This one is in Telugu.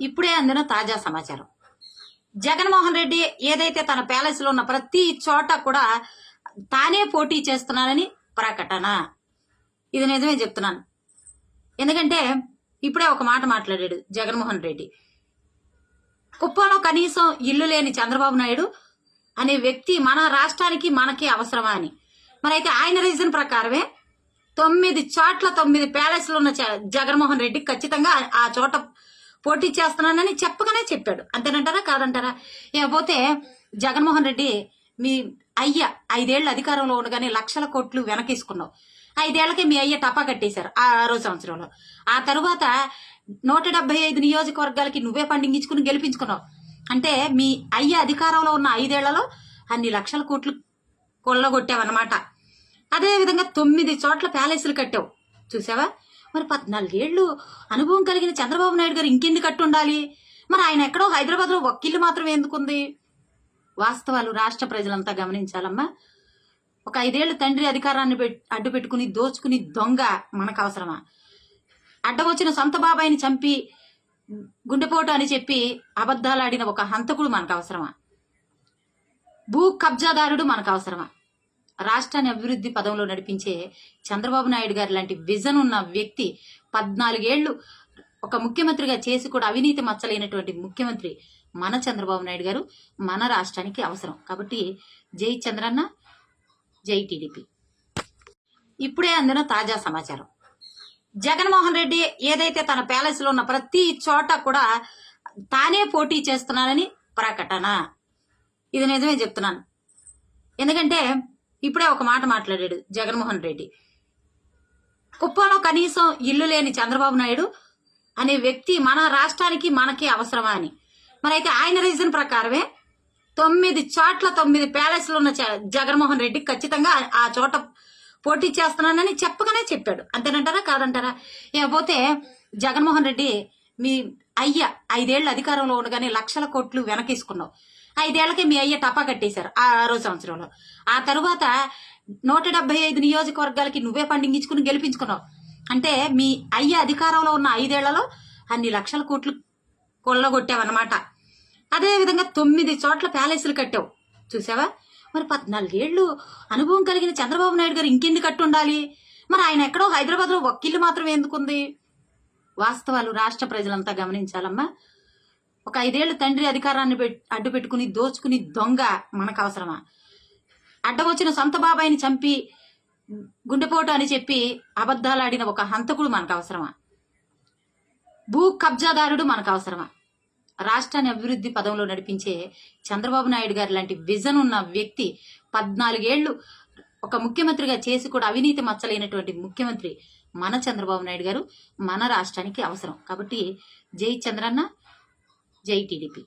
ఇప్పుడే అందిన తాజా సమాచారం. జగన్మోహన్ రెడ్డి ఏదైతే తన ప్యాలెస్లో ఉన్న ప్రతి చోట కూడా తానే పోటీ చేస్తున్నానని ప్రకటన. ఇది నిజమే చెప్తున్నాను. ఎందుకంటే ఇప్పుడే ఒక మాట మాట్లాడాడు జగన్మోహన్ రెడ్డి. కుప్పంలో కనీసం ఇల్లు లేని చంద్రబాబు నాయుడు అనే వ్యక్తి మన రాష్ట్రానికి మనకి అవసరమా అని. మరి అయితే ఆయన రీజన్ ప్రకారమే తొమ్మిది చోట్ల తొమ్మిది ప్యాలెస్లు ఉన్న చ- జగన్మోహన్ రెడ్డి ఖచ్చితంగా ఆ చోట పోటీ చేస్తున్నానని చెప్పగానే చెప్పాడు. అంతేనంటారా? కాదంటారా? ఇకపోతే జగన్మోహన్ రెడ్డి మీ అయ్య ఐదేళ్ళ అధికారంలో ఉండగానే లక్షల కోట్లు వెనకేసుకున్నావు. ఐదేళ్ళకే మీ అయ్య టపా కట్టేశారు ఆ ఆరో సంవత్సరంలో. ఆ తరువాత నూట డెబ్బై ఐదు నియోజకవర్గాలకి నువ్వే పండింగించుకుని గెలిపించుకున్నావు. అంటే మీ అయ్య అధికారంలో ఉన్న ఐదేళ్ళలో అన్ని లక్షల కోట్లు కొల్లగొట్టావన్నమాట. అదే అదేవిధంగా తొమ్మిది చోట్ల ప్యాలెస్లు కట్టావు. చూసావా? మరి పద్నాలుగేళ్ళు అనుభవం కలిగిన చంద్రబాబు నాయుడు గారు ఇంకెందుకు కట్టుండాలి మరి ఆయన ఎక్కడో హైదరాబాద్లో ఒక్కిల్లు మాత్రం ఎందుకుంది? వాస్తవాలు రాష్ట్ర ప్రజలంతా గమనించాలమ్మా. ఒక ఐదేళ్ళు తండ్రి అధికారాన్ని పెట్- అడ్డు పెట్టుకుని దోచుకుని దొంగ మనకు అవసరమా? అడ్డం వచ్చిన సొంత బాబాయిని చంపి గుండెపోటు అని చెప్పి అబద్ధాలాడిన ఒక హంతకుడు మనకు అవసరమా? భూ కబ్జాదారుడు మనకు అవసరమా? రాష్ట్రాన్ని అభివృద్ధి పదంలో నడిపించే చంద్రబాబు నాయుడు గారు లాంటి విజన్ ఉన్న వ్యక్తి పద్నాలుగేళ్ళు ఒక ముఖ్యమంత్రిగా చేసి కూడా అవినీతి మచ్చలేనటువంటి ముఖ్యమంత్రి మన చంద్రబాబు నాయుడు గారు మన రాష్ట్రానికి అవసరం. కాబట్టి జై చంద్రన్న జై టీడీపీ. ఇప్పుడే అందిన తాజా సమాచారం. జగన్మోహన్ రెడ్డి ఏదైతే తన ప్యాలెస్లో ఉన్న ప్రతి చోట కూడా తానే పోటీ చేస్తున్నానని ప్రకటన. ఇది నిజమే చెప్తున్నాను. ఎందుకంటే ఇప్పుడే ఒక మాట మాట్లాడాడు జగన్మోహన్ రెడ్డి. కుప్పంలో కనీసం ఇల్లు లేని చంద్రబాబు నాయుడు అనే వ్యక్తి మన రాష్ట్రానికి మనకి అవసరమా అని. మరైతే అయితే ఆయన రీజన్ ప్రకారమే తొమ్మిది చోట్ల తొమ్మిది ప్యాలెస్లు ఉన్న జగన్మోహన్ రెడ్డి ఖచ్చితంగా ఆ- ఆ చోట పోటీ చేస్తున్నానని చెప్పగానే చెప్పాడు. అంతేనంటారా? కాదంటారా? ఇకపోతే జగన్మోహన్ రెడ్డి మీ అయ్య ఐదేళ్ళ అధికారంలో ఉండగానే లక్షల కోట్లు వెనకేసుకున్నావు. ఐదేళ్ళకి మీ అయ్య టపా కట్టేశారు ఆ ఆరో సంవత్సరంలో. ఆ తరువాత నూట డెబ్బై ఐదు నియోజకవర్గాలకి నువ్వే పండింగించుకుని గెలిపించుకున్నావు. అంటే మీ అయ్య అధికారంలో ఉన్న ఐదేళ్ళలో అన్ని లక్షల కోట్లు కొల్లగొట్టావన్నమాట. అదేవిధంగా తొమ్మిది చోట్ల ప్యాలెస్లు కట్టావు. చూసావా? మరి పద్నాలుగేళ్ళు అనుభవం కలిగిన చంద్రబాబు నాయుడు గారు ఇంకెందుకు కట్టు ఉండాలి మరి ఆయన ఎక్కడో హైదరాబాద్లో ఒక్కిల్లు మాత్రం ఎందుకుంది? వాస్తవాలు రాష్ట్ర ప్రజలంతా గమనించాలమ్మా. ఒక ఐదేళ్ళు తండ్రి అధికారాన్ని పెట్- అడ్డు పెట్టుకుని దోచుకుని దొంగ మనకు అవసరమా అడ్డం వచ్చిన సొంత బాబాయిని చంపి గుండెపోటు అని చెప్పి అబద్ధాలాడిన ఒక హంతకుడు మనకు అవసరమా భూ కబ్జాదారుడు మనకు అవసరమా రాష్ట్రాన్ని అభివృద్ధి పదంలో నడిపించే చంద్రబాబు నాయుడు గారి లాంటి విజన్ ఉన్న వ్యక్తి పద్నాలుగేళ్ళు ఒక ముఖ్యమంత్రిగా చేసి కూడా అవినీతి మచ్చలేనటువంటి ముఖ్యమంత్రి మన చంద్రబాబు నాయుడు గారు మన రాష్ట్రానికి అవసరం. కాబట్టి జై చంద్రన్న జై టీడీపీ